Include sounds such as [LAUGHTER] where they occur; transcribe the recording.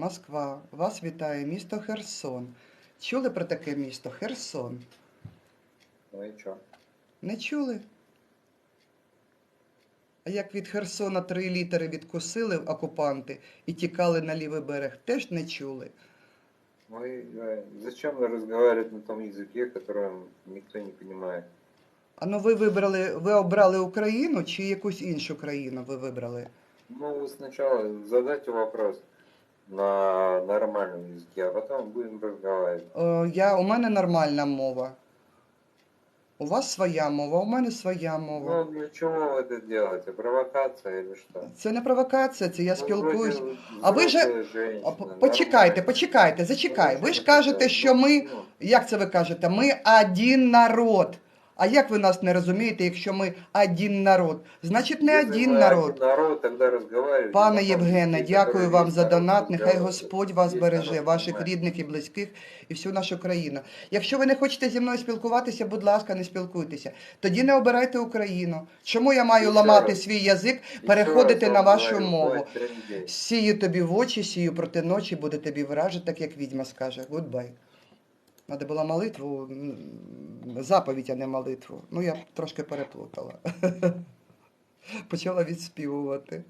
Москва. Вас вітає місто Херсон. Чули про таке місто? Херсон. Ну и чё? Не чули? А як від Херсона три літери відкусили окупанти і тікали на лівий берег, теж не чули. Ну и э, зачем разговаривать на том языке, которым никто не понимает? А ну ви вибрали, ви обрали Україну чи якусь іншу країну ви вибрали? Ну, вы сначала задайте вопрос на нормальном языке, а потом будем разговаривать. Е, я, у мене нормальна мова. У вас своя мова, у мене своя мова. Ну, для чего вы это делаете? Провокация или что? Це не провокація, це я Ну, спілкуюсь. вроде А ви же- взрослая женщина, А, по- Почекайте, нормально. почекайте, зачекай. Ну, Ви ж это кажете, так, що ми, ну, як це ви кажете, ми один народ. А як ви нас не розумієте, якщо ми один народ? Значить, не если один вы народ. один народ, тогда разговаривайте Пане на том Євгене, языке, дякую который вам весь за народ донат. Нехай разговаривает. Господь вас Весь береже, народ ваших понимает. рідних і близьких і всю нашу країну. Якщо ви не хочете зі мною спілкуватися, будь ласка, не спілкуйтеся. Тоді не обирайте Україну. Чому я маю Ще ламати раз. свій язик, Еще переходити раз на вам вашу говорю, мову? будет трындеть. Сію тобі в очі, сію проти ночі, буде тобі вражити, так як відьма скаже. Гудбай. Надо було молитву, м, заповідь, а не молитву. Ну, я трошки переплутала. [LAUGHS] Почала відспівувати.